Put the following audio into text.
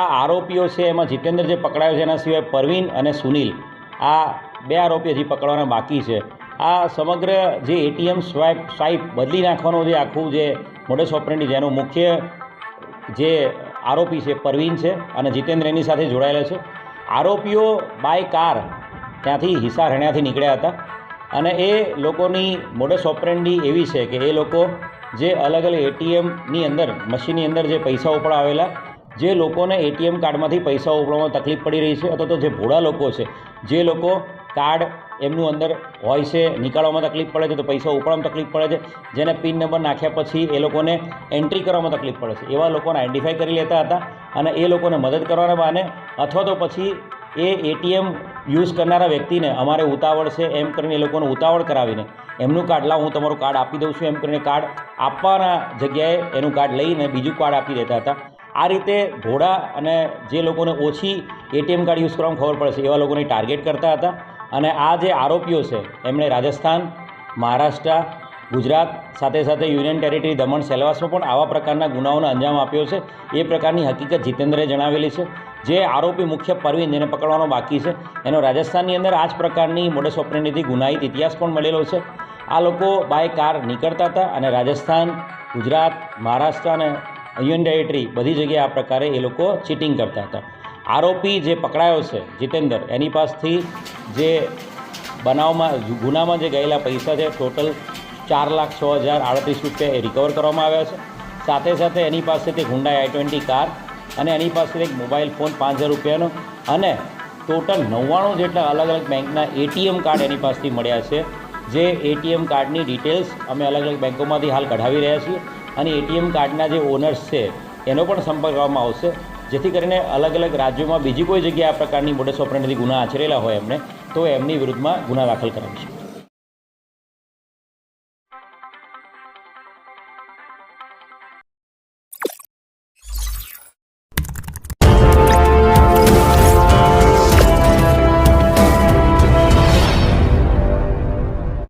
આ આરોપીઓ છે, એમાં જીતેન્દ્ર જે પકડાયો છે, એના સિવાય પરવીન અને સુનિલ. આ બે આરોપી હજી પકડવાના બાકી છે. આ સમગ્ર જે એટીએમ સ્વાઇપ સ્વાઇપ બદલી નાખવાનું જે આખું જે મોડસ ઓપરેન્ડી જેનો મુખ્ય જે આરોપી છે, પરવીન છે અને જીતેન્દ્ર એની સાથે જોડાયેલા છે. આરોપીઓ બાય કાર ત્યાંથી હિસાર હણ્યાથી નીકળ્યા હતા અને એ લોકોની મોડસ ઓપરેન્ડી એવી છે કે એ લોકો જે અલગ અલગ એટીએમની અંદર, મશીનની અંદર જે પૈસા ઉપડાવેલા જે લોકોને એટીએમ કાર્ડમાંથી પૈસા ઉપડવામાં તકલીફ પડી રહી છે અથવા તો જે ભોળા લોકો છે, જે લોકો કાર્ડ એમનું અંદર હોય છે, નીકાળવામાં તકલીફ પડે છે, તો પૈસા ઉપડવામાં તકલીફ પડે છે, જેને પિન નંબર નાખ્યા પછી એ લોકોને એન્ટ્રી કરવામાં તકલીફ પડે છે. એવા લોકોને આઈડેન્ટિફાઈ કરી લેતા હતા અને એ લોકોને મદદ કરવાના બહાને અથવા તો પછી એ એટીએમ યુઝ કરનારા વ્યક્તિને અમારે ઉતાવળ છે એમ કરીને એ લોકોને ઉતાવળ કરાવીને એમનું કાર્ડ લાવ હું તમારું કાર્ડ આપી દઉં છું. એમ કરીને કાર્ડ આપવાના જગ્યાએ એનું કાર્ડ લઈને બીજું કાર્ડ આપી દેતા હતા. આ રીતે ઘોડા અને જે લોકોને ઓછી એટીએમ કાર્ડ યુઝ કરવામાં ખબર પડે છે, એવા લોકોને ટાર્ગેટ કરતા હતા. અને આ જે આરોપીઓ છે, એમણે રાજસ્થાન, મહારાષ્ટ્ર, ગુજરાત સાથે સાથે યુનિયન ટેરેટરી દમણ સેલવાસમાં પણ આવા પ્રકારના ગુનાઓનો અંજામ આપ્યો છે. એ પ્રકારની હકીકત જીતેન્દ્રે જણાવેલી છે. જે આરોપી મુખ્ય પરવીન જેને પકડવાનો બાકી છે, એનો રાજસ્થાનની અંદર આ જ પ્રકારની મોડસ ઓપરેન્ડીથી ગુનાહિત ઇતિહાસ પણ મળેલો છે. આ લોકો બાય કાર નીકળતા હતા અને રાજસ્થાન, ગુજરાત, મહારાષ્ટ્ર અને યુનિયન ટેરેટરી બધી જગ્યાએ આ પ્રકારે એ લોકો ચીટિંગ કરતા હતા. આરોપી જે પકડાયો છે, જીતેન્દર, એની પાસથી જે બનાવમાં, ગુનામાં જે ગયેલા પૈસા છે ટોટલ ચાર લાખ છ હજાર આડત્રીસ રૂપિયા એ રિકવર કરવામાં આવ્યા છે. સાથે સાથે એની પાસેથી હુંડાઈ આઈ ટ્વેન્ટી કાર અને એની પાસેથી એક મોબાઈલ ફોન પાંચ હજાર રૂપિયાનો અને ટોટલ નવ્વાણું જેટલા અલગ અલગ બેંકના એટીએમ કાર્ડ એની પાસેથી મળ્યા છે. જે એટીએમ કાર્ડની ડિટેલ્સ અમે અલગ અલગ બેંકોમાંથી હાલ કઢાવી રહ્યા છીએ. અને એટીએમ કાર્ડના જે ઓનર્સ છે, એનો પણ સંપર્ક કરવામાં આવશે, જેથી કરીને અલગ અલગ રાજ્યોમાં બીજી કોઈ જગ્યાએ આ પ્રકારની મોડસ ઓપરેન્ડથી ગુના આચરેલા હોય એમને, તો એમની વિરુદ્ધમાં ગુના દાખલ કરાવીશું